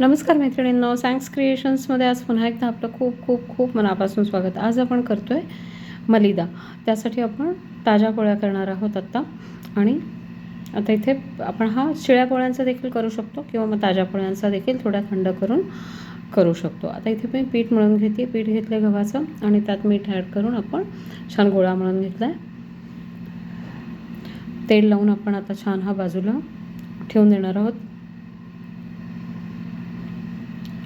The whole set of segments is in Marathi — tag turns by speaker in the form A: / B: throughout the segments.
A: नमस्कार मैत्रिणींनो सँक्स क्रिएशन्समध्ये आज पुन्हा एकदा आपलं खूप खूप खूप मनापासून स्वागत. आज आपण करतो आहे मलिदा. त्यासाठी आपण ताज्या पोळ्या करणार आहोत आत्ता. आणि आता इथे आपण हा शिळ्या पोळ्यांचा देखील करू शकतो किंवा मग ताज्या पोळ्यांचा देखील थोड्या थंड करून करू शकतो. आता इथे मी पीठ मळून घेते पीठ घेतलं गव्हाचं आणि त्यात मीठ ॲड करून आपण छान गोळा मळून घेतला आहे तेल लावून आपण आता छान हा बाजूला ठेवून देणार आहोत.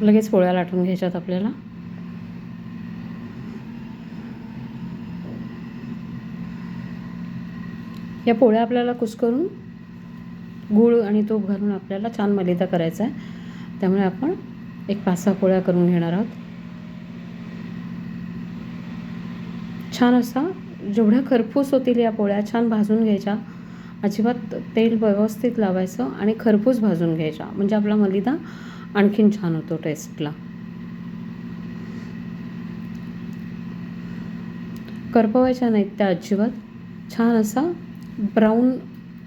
A: लगेच पोळ्या लाटून घ्यायच्यात आपल्याला. या पोळ्या आपल्याला कुस्करून गूळ आणि तूप घालून आपल्याला छान मलिदा करायचा आहे. त्यामुळे आपण एक पाच सहा पोळ्या करून घेणार आहोत. छान असा जेवढ्या खरपूस होतील या पोळ्या छान भाजून घ्यायच्या. अजिबात तेल व्यवस्थित लावायचं आणि खरपूस भाजून घ्यायचा. म्हणजे आपला मलिदा आणखीन छान होतो टेस्टला करपवायच्या नाहीत त्या अजिबात. छान असा ब्राऊन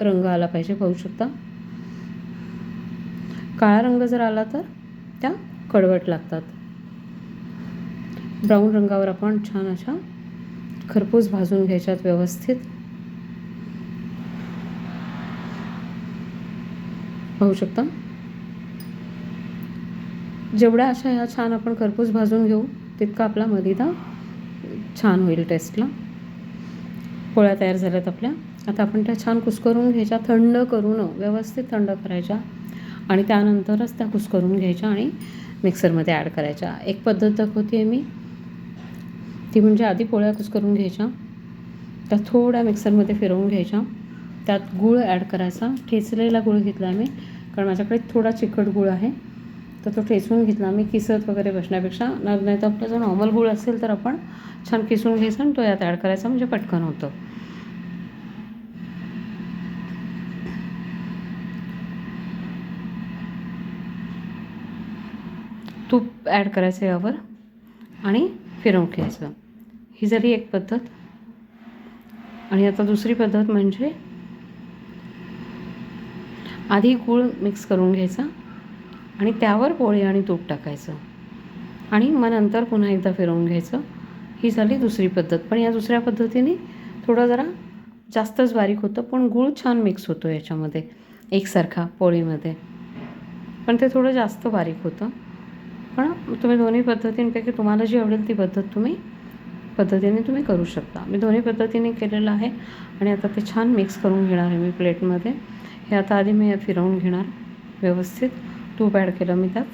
A: रंग आला पाहिजे पाहू शकता. काळा रंग जर आला तर त्या कडवट लागतात. ब्राऊन रंगावर आपण छान अशा खरपूस भाजून घ्यायच्यात व्यवस्थित. पाहू शकता. जेवढ्या अशा ह्या छान आपण खरपूस भाजून घेऊ तितका आपला मलिदा छान होईल टेस्टला पोळ्या तयार झाल्यात आपल्या. आता आपण त्या छान कुस्करून घ्यायच्या थंड करून व्यवस्थित थंड करायच्या आणि त्यानंतरच त्या कुस्करून घ्यायच्या आणि मिक्सरमध्ये ॲड करायच्या. एक पद्धत दाखवते आहे मी. ती म्हणजे आधी पोळ्या कुस्करून घ्यायच्या त्या थोड्या मिक्सरमध्ये फिरवून घ्यायच्या. त्यात गूळ ॲड करायचा. ठेचलेला गूळ घेतला मी कारण माझ्याकडे थोडा चिकट गूळ आहे. तर तो ठेचून घेतला. मी किसत वगैरे बसण्यापेक्षा नाही तर आपला जो नॉर्मल गूळ असेल तर आपण छान किसून घ्यायचा आणि तो यात ॲड करायचा म्हणजे पटकन होतं. तूप ॲड करायचं यावर आणि फिरवून घ्यायचं. ही जरी एक पद्धत. आणि आता दुसरी पद्धत म्हणजे आधी गूळ मिक्स करून घ्यायचा आणि त्यावर पोळी आणि तूप टाकायचं. आणि मग नंतर पुन्हा एकदा फिरवून घ्यायचं. ही झाली दुसरी पद्धत. पण या दुसऱ्या पद्धतीने थोडं जरा जास्तच बारीक होतं पण गूळ छान मिक्स होतो याच्यामध्ये एकसारखा पोळीमध्ये. पण ते थोडं जास्त बारीक होतं. पण तुम्ही दोन्ही पद्धतींपैकी तुम्हाला जी आवडेल ती पद्धत तुम्ही पद्धतीने तुम्ही करू शकता. मी दोन्ही पद्धतीने केलेलं आहे आणि आता ते छान मिक्स करून घेणार आहे मी प्लेटमध्ये. हे आता आधी मी फिरवून घेणार व्यवस्थित. तूप ॲड केलं मी त्यात.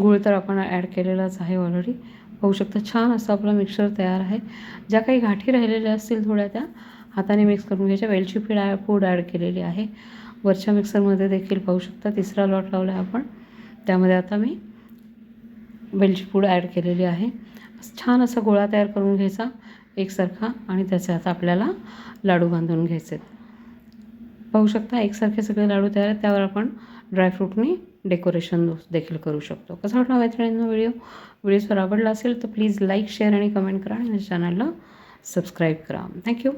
A: गूळ तर आपण ॲड केलेलाच आहे ऑलरेडी पाहू शकता छान असं आपलं मिक्सर तयार आहे. ज्या काही गाठी राहिलेल्या असतील थोड्या त्या हाताने मिक्स करून घ्यायच्या. वेलची पीड ॲ पूड ॲड केलेली आहे. वरच्या मिक्सरमध्ये देखील पाहू शकता तिसरा लॉट लावला आहे आपण. त्यामध्ये आता मी वेलची पूड ॲड केलेली आहे. छान असा गोळा तयार करून घ्यायचा एकसारखा आणि त्याचे आता आपल्याला लाडू बांधून घ्यायचे पाहू शकता एकसारखे सगळे लाडू तयार आहेत. त्यावर आपण ड्रायफ्रूटनी डेकोरेशन देखील करू शकतो. कसा वाटला मैत्रिणींना व्हिडिओ व्हिडिओ जर आवडला असेल तर प्लीज लाईक शेअर आणि कमेंट करा आणि चॅनलला सबस्क्राईब करा. थँक्यू